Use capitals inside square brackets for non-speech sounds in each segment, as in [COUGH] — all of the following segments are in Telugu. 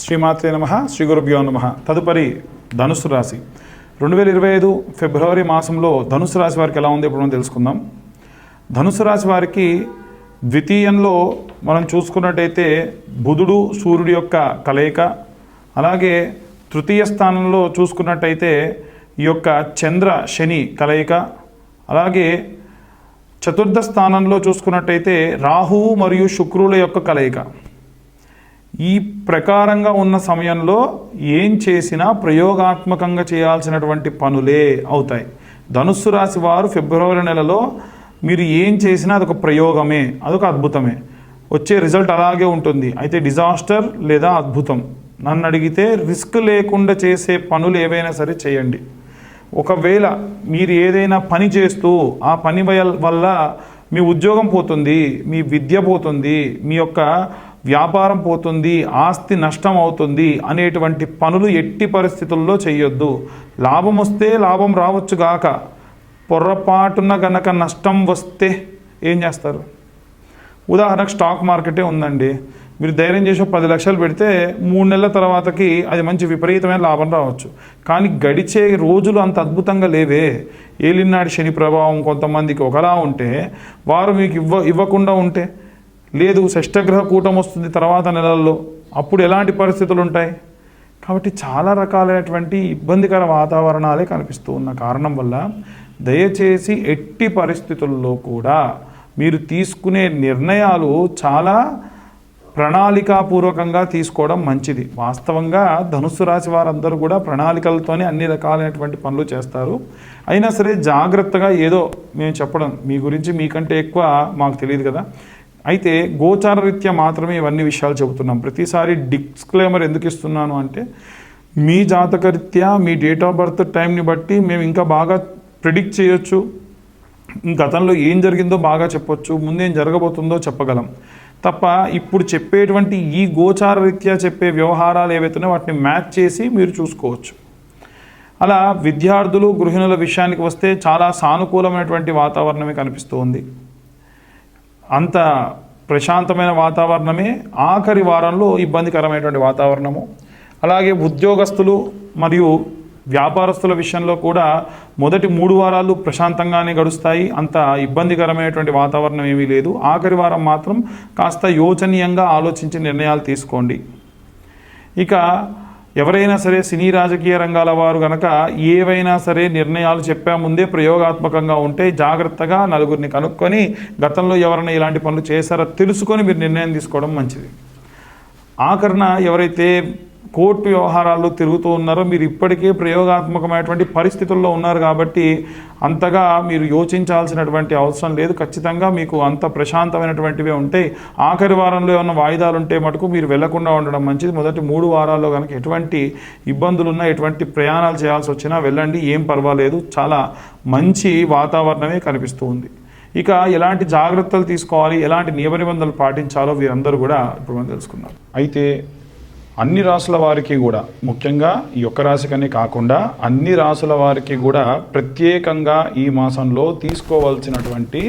శ్రీమాత్రే నమ శ్రీ గురుభ్యో నమ. తదుపరి ధనుసు రాశి. రెండు వేల ఇరవై ఐదు ఫిబ్రవరి మాసంలో ధనుసు రాశి వారికి ఎలా ఉంది ఇప్పుడు మనం తెలుసుకుందాం. ధనుసు రాశి వారికి ద్వితీయంలో మనం చూసుకున్నట్టయితే బుధుడు సూర్యుడి యొక్క కలయిక అలాగే తృతీయ స్థానంలో చూసుకున్నట్టయితే ఈ యొక్క చంద్ర శని కలయిక అలాగే చతుర్థ స్థానంలో చూసుకున్నట్టయితే రాహువు మరియు శుక్రుల యొక్క కలయిక. ఈ ప్రకారంగా ఉన్న సమయంలో ఏం చేసినా ప్రయోగాత్మకంగా చేయాల్సినటువంటి పనులే అవుతాయి. ధనుస్సు రాశి వారు ఫిబ్రవరి నెలలో మీరు ఏం చేసినా అదొక ప్రయోగమే అదొక అద్భుతమే. వచ్చే రిజల్ట్ అలాగే ఉంటుంది. అయితే డిజాస్టర్ లేదా అద్భుతం. నన్ను అడిగితే రిస్క్ లేకుండా చేసే పనులు ఏవైనా సరే చేయండి. ఒకవేళ మీరు ఏదైనా పని చేస్తూ ఆ పని వల్ల- వల్ల మీ ఉద్యోగం పోతుంది మీ విద్య పోతుంది మీ యొక్క వ్యాపారం పోతుంది ఆస్తి నష్టం అవుతుంది అనేటువంటి పనులు ఎట్టి పరిస్థితుల్లో చేయొద్దు లాభం వస్తే లాభం రావచ్చు గాక పొరపాటున గనక నష్టం వస్తే ఏం చేస్తారు? ఉదాహరణకు స్టాక్ మార్కెటే ఉందండి. మీరు ధైర్యం చేసి పది లక్షలు పెడితే మూడు నెలల తర్వాతకి అది మంచి విపరీతమైన లాభం రావచ్చు. కానీ గడిచే రోజులు అంత అద్భుతంగా లేవే. ఏలినాడు శని ప్రభావం కొంతమందికి ఒకలా ఉంటే వారు మీకు ఇవ్వ ఇవ్వకుండా ఉంటే లేదు షష్టగ్రహ కూటం వస్తుంది తర్వాత నెలల్లో. అప్పుడు ఎలాంటి పరిస్థితులు ఉంటాయి కాబట్టి చాలా రకాలైనటువంటి ఇబ్బందికర వాతావరణాలే కనిపిస్తూ ఉన్న కారణం వల్ల దయచేసి ఎట్టి పరిస్థితుల్లో కూడా మీరు తీసుకునే నిర్ణయాలు చాలా ప్రణాళికాపూర్వకంగా తీసుకోవడం మంచిది. వాస్తవంగా ధనుస్సు రాశి వారందరూ కూడా ప్రణాళికలతోనే అన్ని రకాలైనటువంటి పనులు చేస్తారు. అయినా సరే జాగ్రత్తగా ఏదో మేము చెప్పడం మీ గురించి మీకంటే ఎక్కువ మాకు తెలియదు కదా. అయితే గోచార రీత్యా మాత్రమే ఇవన్నీ విషయాలు చెబుతున్నాం. ప్రతిసారి డిస్క్లైమర్ ఎందుకు ఇస్తున్నాను అంటే మీ జాతకరీత్యా మీ డేట్ ఆఫ్ బర్త్ టైంని బట్టి మేము ఇంకా బాగా ప్రిడిక్ట్ చేయొచ్చు. గతంలో ఏం జరిగిందో బాగా చెప్పొచ్చు. ముందేం జరగబోతుందో చెప్పగలం. తప్ప ఇప్పుడు చెప్పేటువంటి ఈ గోచార రీత్యా చెప్పే వ్యవహారాలు ఏవైతున్నాయో వాటిని మ్యాచ్ చేసి మీరు చూసుకోవచ్చు. అలా విద్యార్థులు గృహిణుల విషయానికి వస్తే చాలా సానుకూలమైనటువంటి వాతావరణమే కనిపిస్తోంది. అంత ప్రశాంతమైన వాతావరణమే ఆఖరి వారంలో ఇబ్బందికరమైనటువంటి వాతావరణము. అలాగే ఉద్యోగస్తులు మరియు వ్యాపారస్తుల విషయంలో కూడా మొదటి మూడు వారాలు ప్రశాంతంగానే గడుస్తాయి. అంత ఇబ్బందికరమైనటువంటి వాతావరణం ఏమీ లేదు. ఆఖరి వారం మాత్రం కాస్త యోచనీయంగా ఆలోచించి నిర్ణయాలు తీసుకోండి. ఇక ఎవరైనా సరే సినీ రాజకీయ రంగాల వారు గనక ఏవైనా సరే నిర్ణయాలు చెప్పే ముందే ప్రయోగాత్మకంగా ఉంటే జాగ్రత్తగా నలుగురిని కనుక్కొని గతంలో ఎవరైనా ఇలాంటి పనులు చేశారో తెలుసుకొని మీరు నిర్ణయం తీసుకోవడం మంచిది. ఆఖరణ ఎవరైతే కోర్టు వ్యవహారాల్లో తిరుగుతూ ఉన్నారో మీరు ఇప్పటికే ప్రయోగాత్మకమైనటువంటి పరిస్థితుల్లో ఉన్నారు కాబట్టి అంతగా మీరు యోచించాల్సినటువంటి అవసరం లేదు. ఖచ్చితంగా మీకు అంత ప్రశాంతమైనటువంటివే ఉంటాయి. ఆఖరి వారంలో ఏమైనా వాయిదాలు ఉంటే మటుకు మీరు వెళ్ళకుండా ఉండడం మంచిది. మొదటి మూడు వారాల్లో కనుక ఎటువంటి ఇబ్బందులున్నా ఎటువంటి ప్రయాణాలు చేయాల్సి వచ్చినా వెళ్ళండి ఏం పర్వాలేదు. చాలా మంచి వాతావరణమే కనిపిస్తూ ఉంది. ఇక ఎలాంటి జాగ్రత్తలు తీసుకోవాలి ఎలాంటి నియమ నిబంధనలు పాటించాలో వీరందరూ కూడా ఇప్పుడు మనం తెలుసుకున్నారు అయితే అన్ని రాసుల వారికి కూడా ముఖ్యంగా ఈ ఒక్క రాశికనే కాకుండా అన్ని రాసుల వారికి కూడా ప్రత్యేకంగా ఈ మాసంలో తీసుకోవాల్సినటువంటి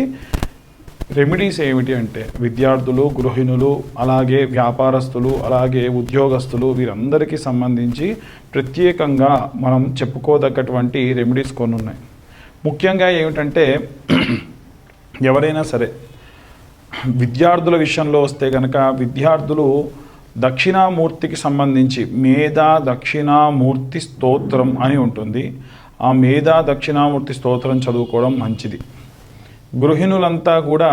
రెమెడీస్ ఏమిటి అంటే విద్యార్థులు గృహిణులు అలాగే వ్యాపారస్తులు అలాగే ఉద్యోగస్తులు వీరందరికీ సంబంధించి ప్రత్యేకంగా మనం చెప్పుకోదగ్గటువంటి రెమెడీస్ కొన్ని ఉన్నాయి. ముఖ్యంగా ఏమిటంటే [CLEARS THROAT] ఎవరైనా సరే విద్యార్థుల విషయంలో వస్తే కనుక విద్యార్థులు దక్షిణామూర్తికి సంబంధించి మేధా దక్షిణామూర్తి స్తోత్రం అని ఉంటుంది. ఆ మేధా దక్షిణామూర్తి స్తోత్రం చదువుకోవడం మంచిది. గృహిణులంతా కూడా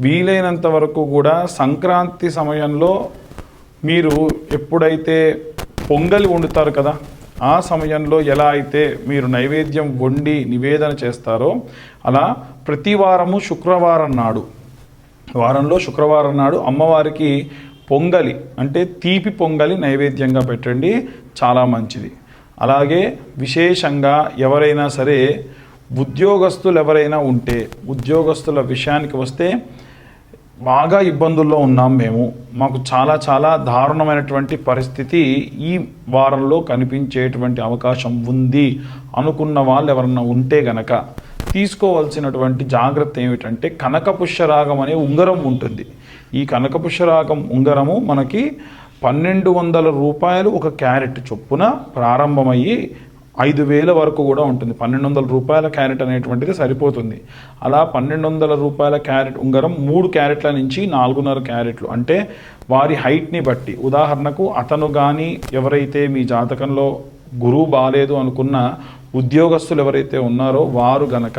వీలైనంత వరకు కూడా సంక్రాంతి సమయంలో మీరు ఎప్పుడైతే పొంగలి వండుతారు కదా ఆ సమయంలో ఎలా అయితే మీరు నైవేద్యం వండి నివేదన చేస్తారో అలా ప్రతి వారము శుక్రవారం నాడు వారంలో శుక్రవారం నాడు అమ్మవారికి పొంగలి అంటే తీపి పొంగలి నైవేద్యంగా పెట్టండి చాలా మంచిది. అలాగే విశేషంగా ఎవరైనా సరే ఉద్యోగస్తులు ఎవరైనా ఉంటే ఉద్యోగస్తుల విషయానికి వస్తే బాగా ఇబ్బందుల్లో ఉన్నాం మేము. మాకు చాలా చాలా దారుణమైనటువంటి పరిస్థితి ఈ వారంలో కనిపించేటువంటి అవకాశం ఉంది అనుకున్న వాళ్ళు ఎవరన్నా ఉంటే గనక. తీసుకోవాల్సినటువంటి జాగ్రత్త ఏమిటంటే కనక పుష్యరాగం అనే ఉంగరం ఉంటుంది. ఈ కనకపుష్యరాగం ఉంగరము మనకి పన్నెండు వందల రూపాయలు ఒక క్యారెట్ చొప్పున ప్రారంభమయ్యి ఐదు వేల వరకు కూడా ఉంటుంది. పన్నెండు వందల రూపాయల క్యారెట్ అనేటువంటిది సరిపోతుంది. అలా పన్నెండు వందల రూపాయల క్యారెట్ ఉంగరం మూడు క్యారెట్ల నుంచి నాలుగున్నర క్యారెట్లు. అంటే వారి హైట్ని బట్టి. ఉదాహరణకు అతను కానీ ఎవరైతే మీ జాతకంలో గురువు బాగాలేదు అనుకున్న ఉద్యోగస్తులు ఎవరైతే ఉన్నారో వారు గనక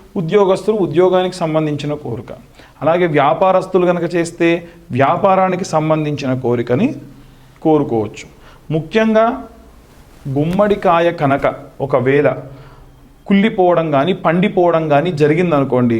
ఉద్యోగస్తులు ఉద్యోగానికి సంబంధించిన కోరిక. అలాగే వ్యాపారస్తులు కనుక చేస్తే వ్యాపారానికి సంబంధించిన కోరికని కోరుకోవచ్చు. ముఖ్యంగా గుమ్మడికాయ కనుక ఒకవేళ కుళ్ళిపోవడం కానీ పండిపోవడం కానీ జరిగిందనుకోండి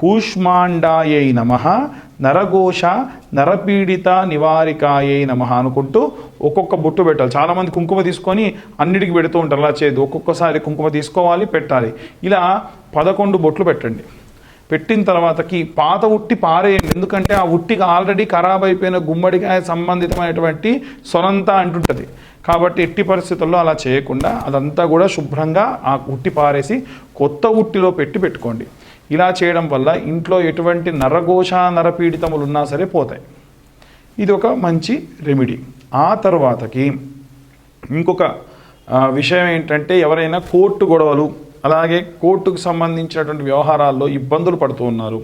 కూష్మాండాయై నమ నరఘోష నరపీడిత నివారికాయై నమ అనుకుంటూ ఒక్కొక్క బొట్టు పెట్టాలి. చాలామంది కుంకుమ తీసుకొని అన్నిటికి పెడుతూ ఉంటారు. అలా చేయదు ఒక్కొక్కసారి కుంకుమ తీసుకోవాలి పెట్టాలి. ఇలా పదకొండు బొట్లు పెట్టండి. పెట్టిన తర్వాతకి పాత ఉట్టి పారేయండి. ఎందుకంటే ఆ ఉట్టికి ఆల్రెడీ ఖరాబ్ అయిపోయిన గుమ్మడికాయ సంబంధితమైనటువంటి సొరంతా అంటుంటుంది. కాబట్టి ఎట్టి పరిస్థితుల్లో అలా చేయకుండా అదంతా కూడా శుభ్రంగా ఆ ఉట్టి పారేసి కొత్త ఉట్టిలో పెట్టి పెట్టుకోండి. ఇలా చేయడం వల్ల ఇంట్లో ఎటువంటి నరఘోష నరపీడితములు ఉన్నా సరే పోతాయి. ఇది ఒక మంచి రెమెడీ ఆ తర్వాతకి ఇంకొక విషయం ఏంటంటే ఎవరైనా కోర్టు గొడవలు అలాగే కోర్టుకు సంబంధించినటువంటి వ్యవహారాల్లో ఇబ్బందులు పడుతూ ఉన్నారు.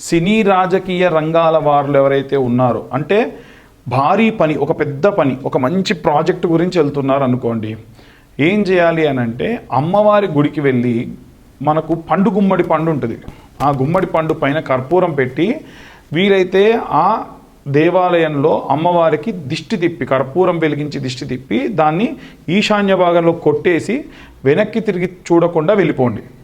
సినీ రాజకీయ రంగాల వారు ఎవరైతే ఉన్నారో అంటే భారీ పని ఒక పెద్ద పని ఒక మంచి ప్రాజెక్టు గురించి వెళ్తున్నారు అనుకోండి ఏం చేయాలి అని అంటే అమ్మవారి గుడికి వెళ్ళి మనకు పండు గుమ్మడి పండు ఉంటుంది. ఆ గుమ్మడి పండు పైన కర్పూరం పెట్టి వీలైతే ఆ దేవాలయంలో అమ్మవారికి దిష్టి తిప్పి కర్పూరం వెలిగించి దిష్టి తిప్పి దాన్ని ఈశాన్య భాగంలో కొట్టేసి వెనక్కి తిరిగి చూడకుండా వెళ్ళిపోండి.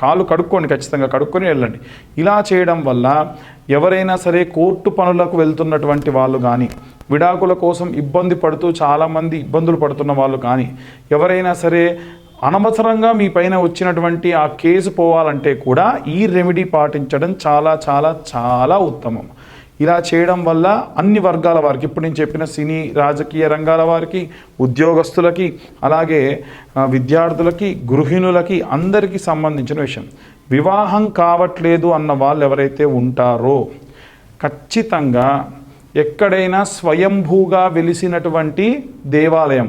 కాళ్ళు కడుక్కోండి ఖచ్చితంగా కడుక్కొని వెళ్ళండి. ఇలా చేయడం వల్ల ఎవరైనా సరే కోర్టు పనులకు వెళ్తున్నటువంటి వాళ్ళు కానీ విడాకుల కోసం ఇబ్బంది పడుతూ చాలామంది ఇబ్బందులు పడుతున్న వాళ్ళు కానీ ఎవరైనా సరే అనవసరంగా మీ పైన వచ్చినటువంటి ఆ కేసు పోవాలంటే కూడా ఈ రెమెడీ పాటించడం చాలా చాలా చాలా ఉత్తమం. ఇలా చేయడం వల్ల అన్ని వర్గాల వారికి ఇప్పుడు నేను చెప్పిన సినీ రాజకీయ రంగాల వారికి ఉద్యోగస్తులకి అలాగే విద్యార్థులకి గృహిణులకి అందరికీ సంబంధించిన విషయం. వివాహం కావట్లేదు అన్న వాళ్ళు ఎవరైతే ఉంటారో ఖచ్చితంగా ఎక్కడైనా స్వయంభూగా వెలిసినటువంటి దేవాలయం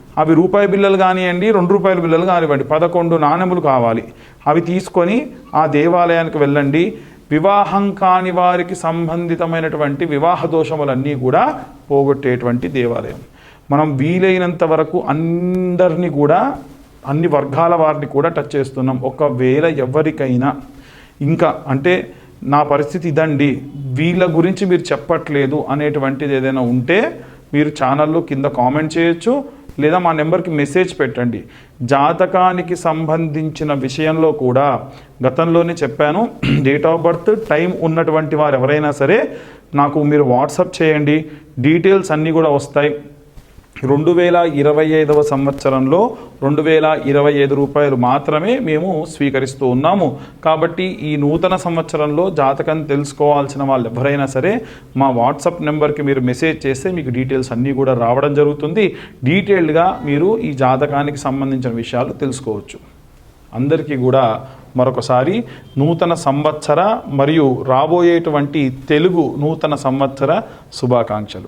అవి రూపాయి బిల్లలు కానివ్వండి రెండు రూపాయల బిల్లలు కానివ్వండి పదకొండు నాణెములు కావాలి. అవి తీసుకొని ఆ దేవాలయానికి వెళ్ళండి. వివాహం కాని వారికి సంబంధితమైనటువంటి వివాహ దోషములన్నీ కూడా పోగొట్టేటువంటి దేవాలయం. మనం వీలైనంత వరకు అందరినీ కూడా అన్ని వర్గాల వారిని కూడా టచ్ చేస్తున్నాం. ఒకవేళ ఎవరికైనా ఇంకా అంటే నా పరిస్థితి ఇదండి. వీళ్ళ గురించి మీరు చెప్పట్లేదు అనేటువంటిది ఏదైనా ఉంటే మీరు ఛానల్లో కింద కామెంట్ చేయొచ్చు. లేదా మా నెంబర్కి మెసేజ్ పెట్టండి. జాతకానికి సంబంధించిన విషయంలో కూడా గతంలోనే చెప్పాను. డేట్ ఆఫ్ బర్త్ టైం ఉన్నటువంటి వారు ఎవరైనా సరే నాకు మీరు వాట్సప్ చేయండి. డీటెయిల్స్ అన్నీ కూడా వస్తాయి. రెండు వేల ఇరవై ఐదవ సంవత్సరంలో రెండు వేల ఇరవై ఐదు రూపాయలు మాత్రమే మేము స్వీకరిస్తూ ఉన్నాము. కాబట్టి ఈ నూతన సంవత్సరంలో జాతకం తెలుసుకోవాల్సిన వాళ్ళు ఎవరైనా సరే మా వాట్సాప్ నెంబర్కి మీరు మెసేజ్ చేస్తే మీకు డీటెయిల్స్ అన్నీ కూడా రావడం జరుగుతుంది. డీటెయిల్డ్గా మీరు ఈ జాతకానికి సంబంధించిన విషయాలు తెలుసుకోవచ్చు. అందరికీ కూడా మరొకసారి నూతన సంవత్సర మరియు రాబోయేటువంటి తెలుగు నూతన సంవత్సర శుభాకాంక్షలు.